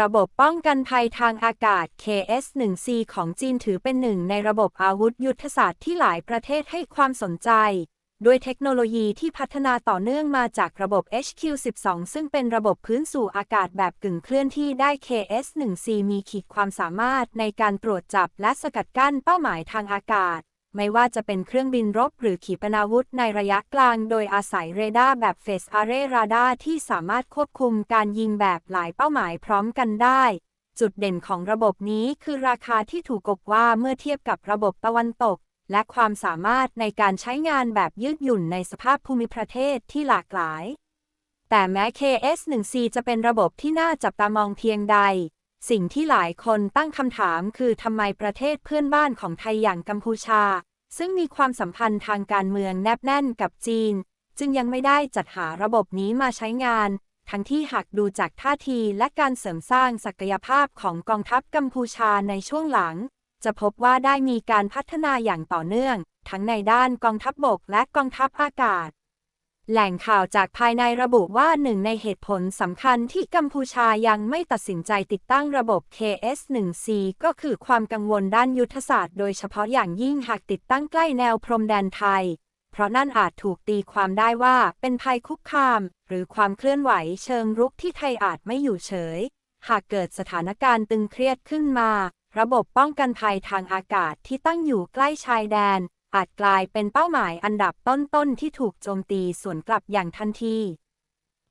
ระบบป้องกันภัยทางอากาศ KS-1C ของจีนถือเป็นหนึ่งในระบบอาวุธยุทธศาสตร์ที่หลายประเทศให้ความสนใจ ด้วยเทคโนโลยีที่พัฒนาต่อเนื่องมาจากระบบ HQ-12 ซึ่งเป็นระบบพื้นสู่อากาศแบบกึ่งเคลื่อนที่ได้ KS-1C มีขีดความสามารถในการตรวจจับและสกัดกั้นเป้าหมายทางอากาศ ไม่ว่าจะเป็นเครื่องบินรบหรือขีปนาวุธในระยะกลาง โดยอาศัยเรดาร์แบบ Phase Array Radar ที่สามารถควบคุมการยิงแบบหลายเป้าหมายพร้อมกันได้ จุดเด่นของระบบนี้คือราคาที่ถูกกบว่าเมื่อเทียบกับระบบตะวันตก และความสามารถในการใช้งานแบบยืดหยุ่นในสภาพภูมิประเทศที่หลากหลาย แต่แม้ KS-1C จะเป็นระบบที่น่าจับตามองเพียงใดสิ่งที่หลายคนตั้งคำถามคือทำไมประเทศเพื่อนบ้านของไทยอย่างกัมพูชา ซึ่งมีความสัมพันธ์ทางการเมืองแนบแน่นกับจีน จึงยังไม่ได้จัดหาระบบนี้มาใช้งาน ทั้งที่หากดูจากท่าทีและการเสริมสร้างศักยภาพของกองทัพกัมพูชาในช่วงหลัง จะพบว่าได้มีการพัฒนาอย่างต่อเนื่อง ทั้งในด้านกองทัพบบกและกองทัพอากาศ แหล่งข่าวจากภายในระบุว่าหนึ่งในเหตุผลสำคัญที่กัมพูชายังไม่ตัดสินใจติดตั้งระบบ KS-1C ก็คือความกังวลด้านยุทธศาสตร์โดยเฉพาะอย่างยิ่งหากติดตั้งใกล้แนวพรมแดนไทย เพราะนั่นอาจถูกตีความได้ว่าเป็นภัยคุกคาม หรือความเคลื่อนไหวเชิงรุกที่ไทยอาจไม่อยู่เฉย หากเกิดสถานการณ์ตึงเครียดขึ้นมา ระบบป้องกันภัยทางอากาศที่ตั้งอยู่ใกล้ชายแดน อาจกลายเป็นเป้าหมายอันดับต้นๆที่ถูกโจมตีสวนกลับอย่างทันที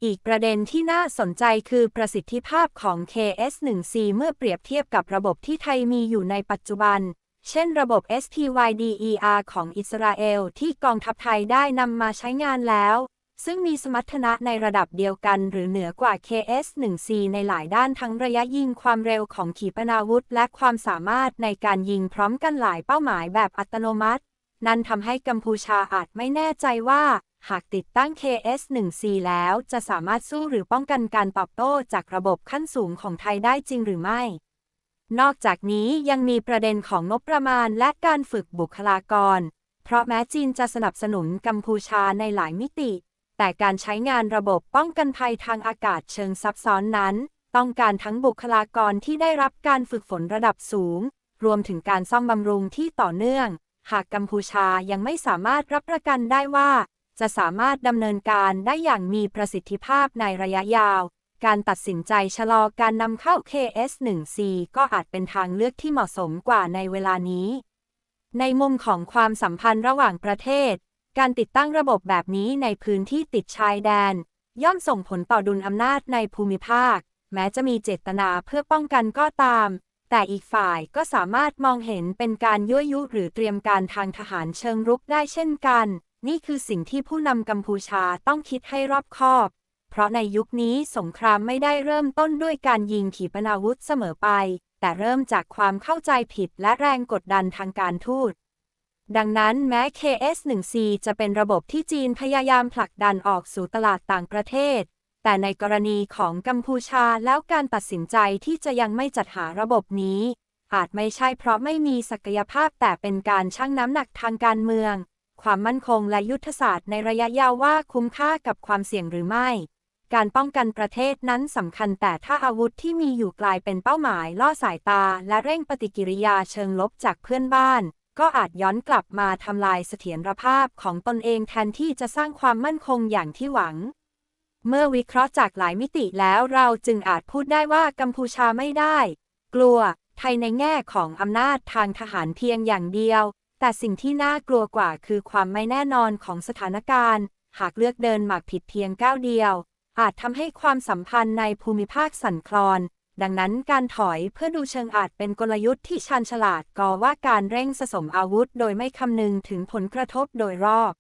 อีกประเด็นที่น่าสนใจคือประสิทธิภาพของ KS-1C เมื่อเปรียบเทียบกับระบบที่ไทยมีอยู่ในปัจจุบัน เช่นระบบ SPYDER ของอิสราเอลที่กองทัพไทยได้นำมาใช้งานแล้ว ซึ่งมีสมรรถนะในระดับเดียวกันหรือเหนือกว่า KS-1C ในหลายด้านทั้งระยะยิงความเร็วของขีปนาวุธ และความสามารถในการยิงพร้อมกันหลายเป้าหมายแบบอัตโนมัติ นั่นทำให้กัมพูชาอาจไม่แน่ใจว่า หากติดตั้ง KS-1C แล้วจะสามารถสู้หรือป้องกันการตอบโต้จากระบบขั้นสูงของไทยได้จริงหรือไม่ นอกจากนี้ยังมีประเด็นของงบประมาณและการฝึกบุคลากร เพราะแม้จีนจะสนับสนุนกัมพูชาในหลายมิติ แต่การใช้งานระบบป้องกันภัยทางอากาศเชิงซับซ้อนนั้น ต้องการทั้งบุคลากรที่ได้รับการฝึกฝนระดับสูง รวมถึงการซ่อมบำรุงที่ต่อเนื่อง หากกัมพูชายังไม่สามารถรับประกันได้ว่า จะสามารถดำเนินการได้อย่างมีประสิทธิภาพในระยะยาว การตัดสินใจชะลอการนำเข้า KS-1C ก็อาจเป็นทางเลือกที่เหมาะสมกว่าในเวลานี้ ในมุมของความสัมพันธ์ระหว่างประเทศ การติดตั้งระบบแบบนี้ในพื้นที่ติดชายแดน ย่อมส่งผลต่อดุลอำนาจในภูมิภาค แม้จะมีเจตนาเพื่อป้องกันก็ตาม แต่อีกฝ่ายก็สามารถมองเห็นเป็นการยั่วยุหรือเตรียมการทางทหารเชิงรุกได้เช่นกัน นี่คือสิ่งที่ผู้นำกัมพูชาต้องคิดให้รอบคอบ เพราะในยุคนี้สงครามไม่ได้เริ่มต้นด้วยการยิงขีปนาวุธเสมอไป แต่เริ่มจากความเข้าใจผิดและแรงกดดันทางการทูต ดังนั้นแม้ KS-1C จะเป็นระบบที่จีนพยายามผลักดันออกสู่ตลาดต่างประเทศ แต่ในกรณีของกัมพูชาแล้วการตัดสินใจที่จะยังไม่จัดหาระบบนี้ อาจไม่ใช่เพราะไม่มีศักยภาพแต่เป็นการชั่งน้ำหนักทางการเมือง ความมั่นคงและยุทธศาสตร์ในระยะยาวว่าคุ้มค่ากับความเสี่ยงหรือไม่ การป้องกันประเทศนั้นสำคัญแต่ถ้าอาวุธที่มีอยู่กลายเป็นเป้าหมายล่อสายตา และเร่งปฏิกิริยาเชิงลบจากเพื่อนบ้านก็อาจย้อนกลับมาทำลายเสถียรภาพของตนเองแทนที่จะสร้างความมั่นคงอย่างที่หวัง เมื่อวิเคราะห์จากหลายมิติแล้วเราจึงอาจพูดได้ว่ากัมพูชาไม่ได้ กลัว ไทยในแง่ของอำนาจทางทหารเพียงอย่างเดียว แต่สิ่งที่น่ากลัวกว่าคือความไม่แน่นอนของสถานการณ์ หากเลือกเดินหมากผิดเพียงก้าวเดียว อาจทำให้ความสัมพันธ์ในภูมิภาคสั่นคลอน ดังนั้นการถอยเพื่อดูเชิงอาจเป็นกลยุทธ์ที่ชันฉลาดก่อว่าการเร่งสะสมอาวุธ โดยไม่คำนึงถึงผลกระทบโดยรอบ